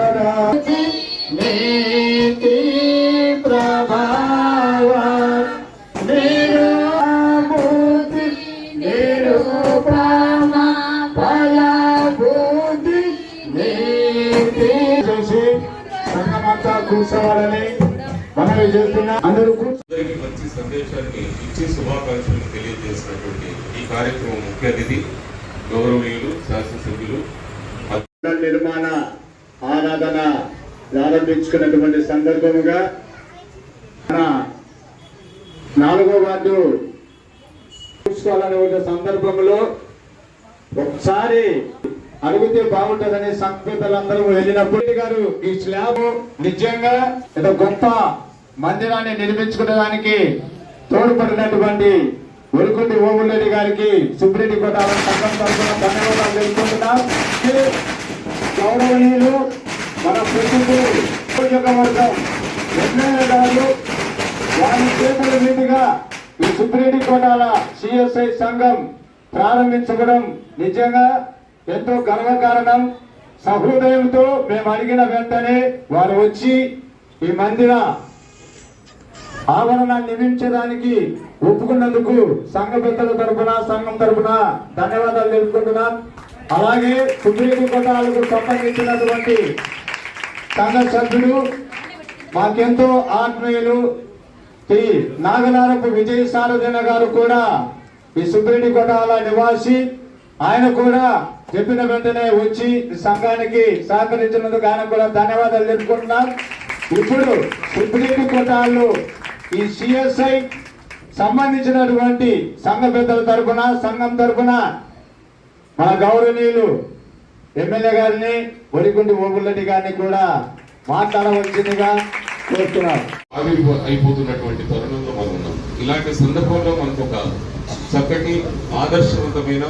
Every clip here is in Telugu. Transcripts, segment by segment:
మనవి చేస్తున్నా. అందరూ మంచి సందేశాన్ని ఇచ్చి శుభాకాంక్షలు తెలియజేసినటువంటి ఈ కార్యక్రమం ముఖ్య అతిథి గౌరవనీయులు శాసనసభ్యులు నిర్మాణ ఆరాధన ప్రారంభించుకున్నటువంటి సందర్భముగా నాలుగో వార్డు చూసుకోవాలనే సందర్భంలో ఒకసారి అడిగితే బాగుంటుందని సంస్కృతులందరూ వెళ్ళినప్పుడు గారు ఈ స్లాబ్ నిజంగా ఏదో గొప్ప మందిరాన్ని నిర్మించుకోవడానికి తోడ్పడినటువంటి ఒలుకుంటి ఓములరెడ్డి గారికి సుబ్రెడ్డి గోదావరి సంఘం తరఫున ధన్యవాదాలు తెలుసుకుంటున్నాం గౌరవనీయులు మన ప్రతినిధులు నియోజకవర్గం ఎమ్మెల్యే గారు వారి చేతుల మీదుగా ఈ సుబ్రెడ్డి కోటాల సిఎస్ఐ సంఘం ప్రారంభించడం నిజంగా ఎంతో గర్వకారణం. సహృదయంతో మేము అడిగిన వెంటనే వారు వచ్చి ఈ మందిర ఆవరణాన్ని నిర్మించడానికి ఒప్పుకున్నందుకు సంఘ పెద్దల తరఫున సంఘం తరఫున ధన్యవాదాలు తెలుపుకుంటున్నాం. అలాగే సుప్రీం కోటాలకు సంబంధించినటువంటి సంఘ సభ్యులు మాకెంతో ఆత్మీయులు. శ్రీ నాగనారపు విజయ సారథిన గారు కూడా ఈ సుప్రీం కోటాల నివాసి. ఆయన కూడా చెప్పిన వెంటనే వచ్చి ఈ సంఘానికి సహకరించినందుకు ఆయన కూడా ధన్యవాదాలు తెలుపుకుంటున్నాం. ఇప్పుడు సుప్రీం కోటాల్లో ఈ సిఎస్ఐ సంబంధించినటువంటి సంఘ పెద్దల తరఫున సంఘం తరఫున మన గౌరవనీయులు ఎమ్మెల్యే గారిని ఒడిగుంటి ఓబుల్లెడ్డి గారిని కూడా మాట్లాడవలసిందిగా కోరుతున్నాం ఆవిరి అయిపోతున్నటువంటి తరుణంలో మనం ఉన్నాం. ఇలాంటి సందర్భంలో మనకు ఒక చక్కటి ఆదర్శవంతమైన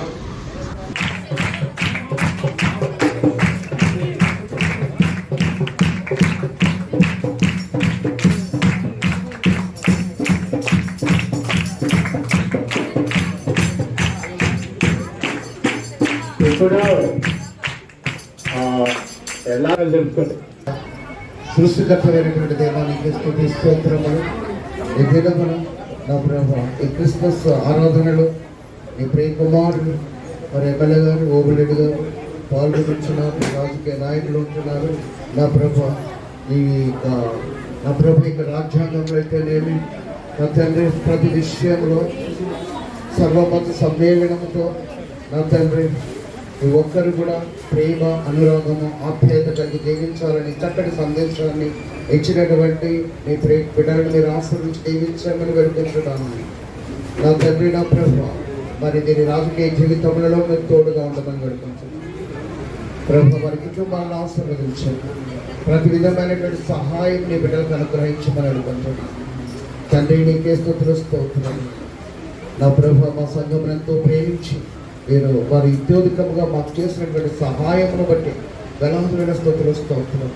ఎలా తెలుసుకోండి సృష్టికర్తమైనటువంటి దేవానికి స్థుతి స్తోత్రములు ఈ దినమున నా ప్రభు ఈ క్రిస్మస్ ఆరాధనలో ఈ ప్రియకుమారుడు మరి ఎమ్మెల్యే గారు ఓబులెడ్డి గారు పాల్గొంటున్నారు రాజకీయ నాయకులు ఉంటున్నారు. నా ప్రభు ఈ నా ప్రభు ఇక రాజ్యాంగంలో అయితేనేమి నా తండ్రి ప్రతి విషయంలో సర్వమత సమ్మేళనంతో నా తండ్రి ఒక్కరు కూడా ప్రేమ అనురాగము ఆప్యాయత కలిగి జీవించాలని చక్కటి సందేశాన్ని ఇచ్చినటువంటి మీ ప్రే బిడ్డలను మీరు ఆశ్రయించి జీవించామని వేడుకుంటున్నాను నా తండ్రి నా ప్రభు మరి దీని రాజకీయ జీవితంలో మీరు తోడుగా ఉండమని వేడుకుంటున్నాను ప్రభు వారి కుటుంబాలను ఆశీర్వదించండి. ప్రతి విధమైనటువంటి సహాయం నీ బిడ్డలకు అనుగ్రహించమని అనుకుంటున్నాను తండ్రి నీకే స్థుతులు స్తోత్రం నా ప్రభు మా సంఘం ఎంతో ప్రేమించి మీరు వారి ఉద్యోగికముగా మాకు చేసినటువంటి సహాయమును బట్టి గణాంతులైన స్థుతులు స్తోత్రాలు.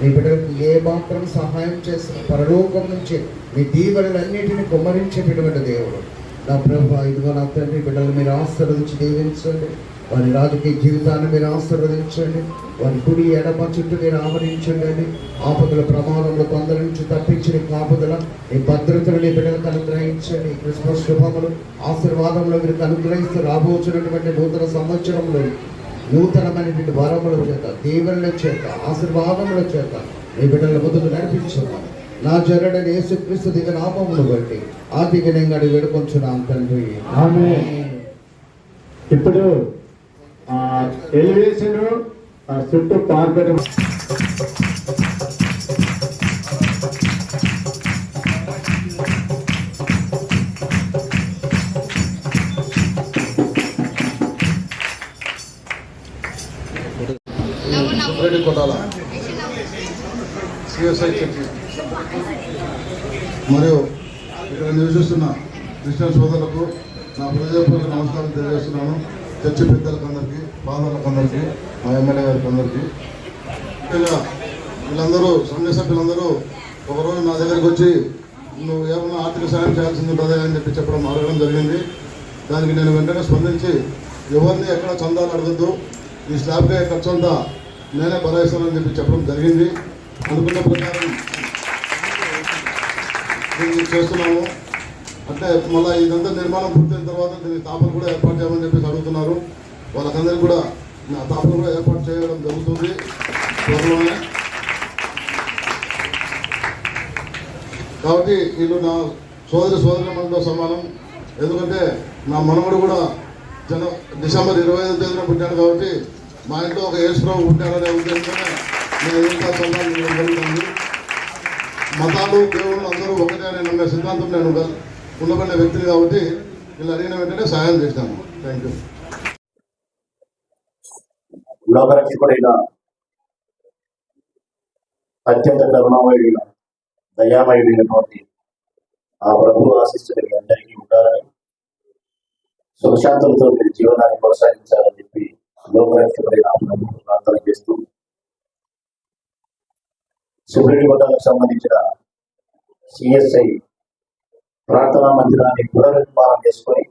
మీ బిడ్డలకు ఏ మాత్రం సహాయం చేసిన పరలోకం నుంచి మీ దీవెనలన్నిటిని కుమ్మరించేటటువంటి దేవుడు. నా ప్రభు ఇదిగో నా తండ్రి బిడ్డలు మీరు ఆశీర్వదించి దీవించండి. వారి రాజకీయ జీవితాన్ని మీరు ఆశీర్వదించండి. వారి కుడి ఎడమ చుట్టూ మీరు ఆవరించండి ఆపదల ప్రమాదంలో కొందరి నుంచి తప్పించిన కాపుదల ఈ భద్రతను నీ బిడ్డలకు అనుగ్రహించండి. క్రిస్మస్ శుభములు ఆశీర్వాదంలో మీరు అనుగ్రహిస్తూ రాబోతున్నటువంటి నూతన సంవత్సరంలో నూతనమైనటువంటి వరముల చేత దీవెనల చేత ఆశీర్వాదముల చేత మీ బిడ్డల ముందుకు నడిపించమని నా జరడని యేసుక్రీస్తు దిగ నామమును బట్టి ఆ దిగనంగా వేడుకొంచున్నాం తండ్రి. ఇప్పుడు ఎలివేషన్ చుట్టూ పార్పడి రెడ్డి కొట్టాల? సిఎస్ఐ చర్చి మరియు ఇక్కడ నివసిస్తున్న క్రిస్టియన్ సోదరులకు నా హృదయపూర్వక నమస్కారం తెలియజేస్తున్నాను. చర్చి పెద్దలకు అందరికీ బాధలకు అందరికీ మా ఎమ్మెల్యే గారికి అందరికీ ముఖ్యంగా వీళ్ళందరూ సంఘ సభ్యులందరూ ఒకరోజు నా దగ్గరికి వచ్చి నువ్వు ఏమన్నా ఆర్థిక సాయం చేయాల్సింది ఉంటుంది అని చెప్పి చెప్పడం అడగడం జరిగింది. దానికి నేను వెంటనే స్పందించి ఎవరిని ఎక్కడ చందాలు అడగద్దు ఈ స్లాబ్కే ఖర్చు అంతా నేనే భరాయిస్తానని చెప్పి చెప్పడం జరిగింది. అనుకున్న ప్రకారం చేస్తున్నాము. అంటే మళ్ళీ ఇదంతా నిర్మాణం పూర్తయిన తర్వాత దీనికి తాపలు కూడా ఏర్పాటు చేయమని చెప్పేసి అడుగుతున్నారు. వాళ్ళకందరికీ కూడా నా తాపలు కూడా ఏర్పాటు చేయడం జరుగుతుంది. త్వరలోనే. కాబట్టి వీళ్ళు నా సోదరి సోదరి మనతో సమానం. ఎందుకంటే నా మనవడు కూడా జన డిసెంబర్ ఇరవై ఐదు తేదీన పుట్టాడు కాబట్టి మా ఇంట్లో ఒక ఏసుప్రభు పుట్టాడనే ఉద్దేశంతోనే నేను ఇంకా సంఘాలు జరుగుతుంది మతాలు దేవుళ్ళు అందరూ ఒకటే అనే నమ్మే సిద్ధాంతం నేను ఉండ- వ్యక్తులు కాబట్టి వీళ్ళు అడిగిన వెంటనే సహాయం చేశాను. థ్యాంక్ యూ లోకరక్షకుడైన అత్యంత కరుణామయుడైన దయామయుడైనటువంటి ఆ ప్రభు ఆశిస్తున్న మీ అందరికీ ఉండాలని సుఖశాంతులతో మీరు జీవనాన్ని కొనసాగించాలని చెప్పి లోకరక్షకుడైన ఆ ప్రభు ప్రార్థన చేస్తూ సుబ్రహ్మణ్యకు సంబంధించిన సిఎస్ఐ ప్రార్థనా మందిరాన్ని పునర్నిర్మాణం చేసుకొని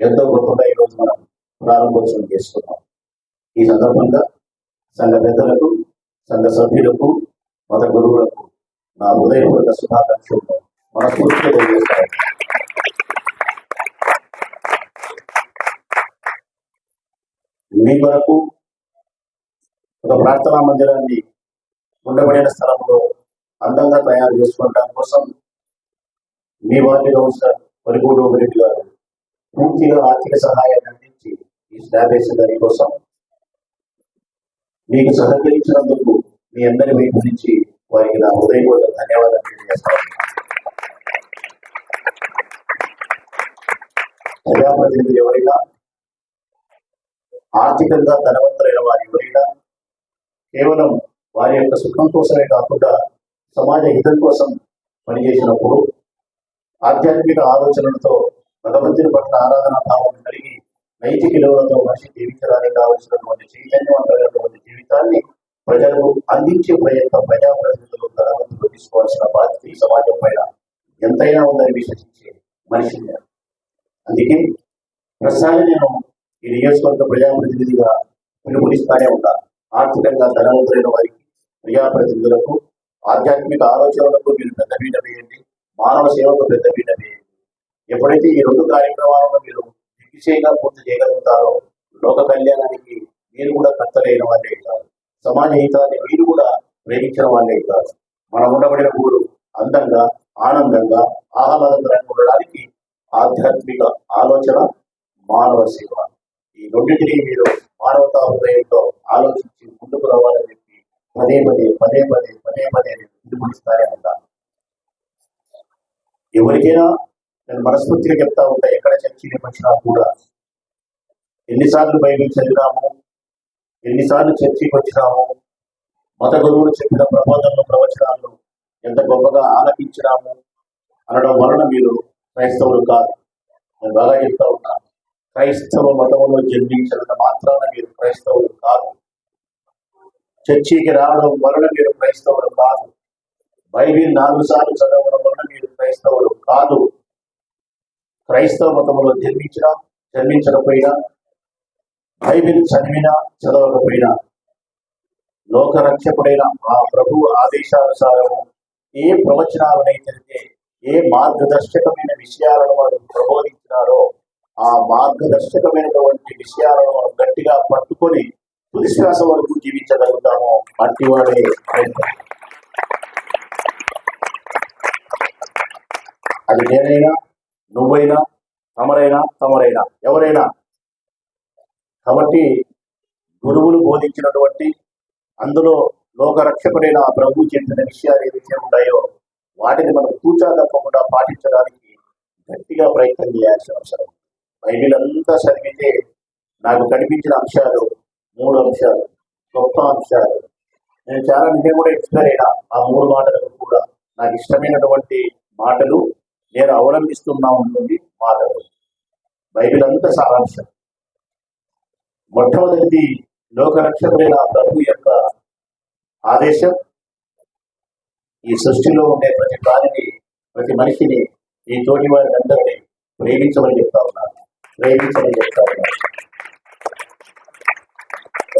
ఎంతో గొప్పగా ఈరోజు మనం ప్రారంభోత్సవం చేసుకున్నాం. ఈ సందర్భంగా సంఘ పెద్దలకు సంఘ సభ్యులకు మత గురువులకు నా హృదయపూర్వక శుభాకాంక్షలను మనస్ఫూర్తిగా తెలియజేస్తాను. మీ వరకు ఒక ప్రార్థనా మందిరాన్ని ఉండబడిన స్థలంలో అందంగా తయారు చేసుకోవడం కోసం మీ వారిలో ఉన్న పరిపూర్ణ రెడ్డి గారు పూర్తిగా ఆర్థిక సహాయాన్ని అందించి ఈ స్లాబ్ దాని కోసం మీకు సహకరించినందుకు మీ అందరి వైపు నుంచి వారికి నా హృదయపూర్వక ధన్యవాదాలు తెలియజేస్తాను. ప్రజాప్రతినిధులు ఎవరైనా ఆర్థికంగా ధనవంతులైన వారు ఎవరైనా కేవలం వారి యొక్క సుఖం కోసమే కాకుండా సమాజ హితం కోసం పనిచేసినప్పుడు ఆధ్యాత్మిక ఆలోచనలతో భగవంతుని పట్ల ఆరాధన భావం కలిగి నైతిక విలువలతో మనిషి జీవించడానికి కావలసినటువంటి చైతన్యవంతమైనటువంటి జీవితాన్ని ప్రజలకు అందించే ప్రయత్నం ప్రజాప్రతినిధులు ధనవంతులు తీసుకోవాల్సిన బాధ్యత ఈ సమాజం పైన ఎంతైనా ఉందని విశ్వసించే మనిషి అందుకే ప్రస్తుతాన్ని నేను ఈ నియోజకవర్గ ప్రజాప్రతినిధిగా పిలుపునిస్తానే ఉంటాను ఆర్థికంగా ధనవంతులైన వారికి ప్రజాప్రతినిధులకు ఆధ్యాత్మిక ఆలోచనలకు మీరు పెద్ద వేయండి. మానవ సేవకు పెద్దపీట వేయండి ఎప్పుడైతే ఈ రెండు కార్యక్రమాలను మీరు దిగ్విజయంగా పూర్తి చేయగలుగుతారో లోక కళ్యాణానికి మీరు కూడా కర్తలైన వాళ్ళే కాదు సమాజ హితాన్ని మీరు కూడా ప్రేమించిన వాళ్ళే కాదు మనం ఉండబడిన ఊరు అందంగా ఆనందంగా ఆహ్లాదకరంగా ఉండడానికి ఆధ్యాత్మిక ఆలోచన మానవ సేవ. ఈ రెండింటినీ మీరు మానవతా హృదయంతో ఆలోచించి ముందుకు రావాలని చెప్పి పదే పదే పదే పదే పదే పదే నిర్మిస్తారే పిలుపునిస్తానే ఎవరికైనా నేను మనస్ఫూర్తిగా చెప్తా ఉంటా ఎక్కడ చర్చలు వచ్చినా కూడా. ఎన్నిసార్లు బైబిల్ చదివినాము ఎన్నిసార్లు చర్చికి వచ్చినాము మత గురువులు చెప్పిన ప్రబోధనలు ప్రవచనాలను ఎంత గొప్పగా ఆలపించినాము అనడం వలన మీరు క్రైస్తవులు కాదు. నేను బాగా చెప్తా ఉన్నాను క్రైస్తవ మతంలో జన్మించినంత మాత్రాన మీరు క్రైస్తవులు కాదు. చర్చికి రావడం వలన మీరు క్రైస్తవులు కాదు. బైబిల్ నాలుగు సార్లు చదవడం వల్ల మీరు క్రైస్తవులు కాదు. క్రైస్తవ మతంలో జన్మించినా జన్మించకపోయినా బైబిల్ చదివినా చదవకపోయినా లోకరక్షకుడైన ఆ ప్రభు ఆదేశానుసారము ఏ ప్రవచనాలనైతే ఏ మార్గదర్శకమైన విషయాలను వారు ప్రబోధించినారో ఆ మార్గదర్శకమైనటువంటి విషయాలను మనం గట్టిగా పట్టుకొని తుది శ్వాస వరకు జీవించగలుగుతామో అట్టివాడే వాడే అది నేనైనా నువ్వైనా తమరైనా తమరైనా ఎవరైనా. కాబట్టి గురువులు బోధించినటువంటి అందులో లోకరక్షకుడైన ఆ ప్రభు చెప్పిన విషయాలు ఏవైతే ఉన్నాయో వాటిని మనం కూచా తప్పకుండా పాటించడానికి గట్టిగా ప్రయత్నం చేయాల్సిన అవసరం. బైబిల్ అంతా చదివితే నాకు కనిపించిన అంశాలు మూడు అంశాలు గొప్ప అంశాలు. నేను చాలా నిజం కూడా ఇన్స్పైర్ అయినా ఆ మూడు మాటలకు కూడా నాకు ఇష్టమైనటువంటి మాటలు నేను అవలంబిస్తున్నా ఉంటుంది మాటలు బైబిల్ అంతా సారాంశం. మొట్టమొదటిది లోకరక్షకుడైన ప్రభు యొక్క ఆదేశం. ఈ సృష్టిలో ఉండే ప్రతి ప్రాణిని ప్రతి మనిషిని ఈ తోటి వారిని అందరినీ ప్రేమించమని చెప్తా ఉన్నారు ప్రేమించమని చెప్తా ఉన్నారు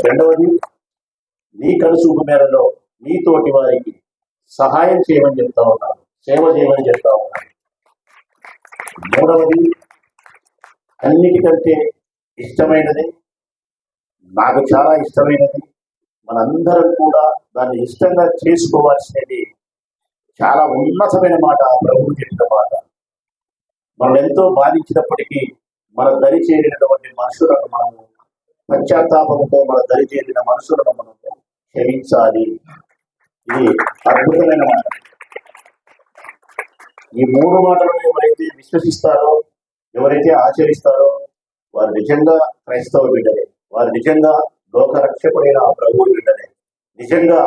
రెండవది నీ కనుసూపు మేరలో నీ తోటి వారికి సహాయం చేయమని చెప్తా ఉన్నారు సేవ చేయమని చెప్తా ఉన్నారు మూడవది అన్నిటికంటే ఇష్టమైనది నాకు చాలా ఇష్టమైనది. మనందరం కూడా దాన్ని ఇష్టంగా చేసుకోవాల్సినది చాలా ఉన్నతమైన మాట ఆ ప్రభువు చెప్పిన మాట. మనం ఎంతో బాధించినప్పటికీ మన దరి చేరినటువంటి మనుషులను మనము పశ్చాత్తాపంతో మన దరి చేరిన మనుషులను మనము క్షమించాలి. ఇది అద్భుతమైన మాట. ఈ మూడు మాటలను ఎవరైతే విశ్వసిస్తారో ఎవరైతే ఆచరిస్తారో వారు నిజంగా క్రైస్తవ బిడ్డలే వారు నిజంగా లోకరక్షకుడైన ఆ ప్రభువు బిడ్డలే నిజంగా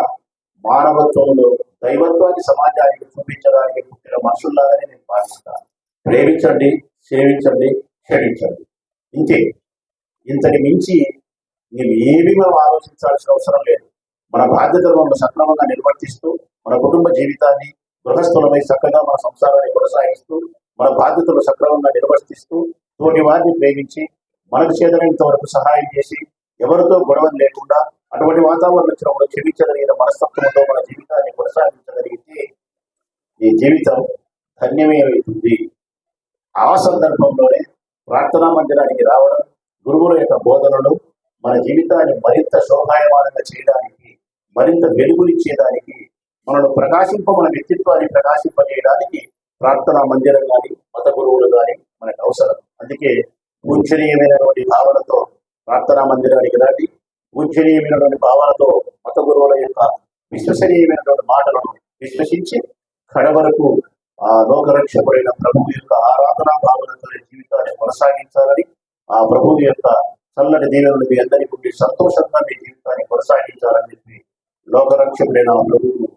మానవత్వంలో దైవత్వాన్ని సమాజానికి చూపించడానికి పుట్టిన మనుషుల్లాగానే నేను భావిస్తాను ప్రేమించండి సేవించండి క్షమించండి. ఇంతే. ఇంతకు మించి మేము ఏమీ మనం ఆలోచించాల్సిన అవసరం లేదు. మన బాధ్యతలు మనం సక్రమంగా నిర్వర్తిస్తూ మన కుటుంబ జీవితాన్ని గృహస్థులమై చక్కగా మన సంసారాన్ని కొనసాగిస్తూ మన బాధ్యతలు సక్రమంగా నిర్వర్తిస్తూ తోటి వారిని ప్రేమించి మనకు చేతనైనంత వరకు సహాయం చేసి ఎవరితో గొడవలు లేకుండా అటువంటి వాతావరణం వచ్చినప్పుడు క్షమించగలిగిన మనస్తత్వంతో మన జీవితాన్ని కొనసాగించగలిగితే ఈ జీవితం ధన్యమయమవుతుంది ఆ సందర్భంలోనే ప్రార్థనా మందిరానికి రావడం గురువుల యొక్క బోధనలు మన జీవితాన్ని మరింత శోభాయమానంగా చేయడానికి మరింత వెలుగునిచ్చేదానికి మనను ప్రకాశింప మన వ్యక్తిత్వాన్ని ప్రకాశింపజేయడానికి ప్రార్థనా మందిరం కానీ మత గురువులు కానీ మనకు అవసరం. అందుకే పూజనీయమైనటువంటి భావనతో ప్రార్థనా మందిరానికి రండి. పూజనీయమైనటువంటి భావనతో మత గురువుల యొక్క విశ్వసనీయమైనటువంటి మాటలను విశ్వసించి కడ వరకు ఆ లోకరక్షకుడైన ప్రభువు యొక్క ఆరాధనా భావనతో జీవితాన్ని కొనసాగించాలని ఆ ప్రభువు యొక్క చల్లటి దీవెనలు మీ అందరికీ ఉండి సంతోషంగా మీ జీవితాన్ని కొనసాగించాలని చెప్పి లోకరక్షకుడైన ప్రభువు ప్రభువును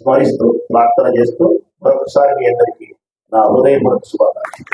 స్మరిస్తూ ప్రార్థన చేస్తూ మరొకసారి మీ అందరికీ నా హృదయపూర్వక శుభాకాంక్షలు.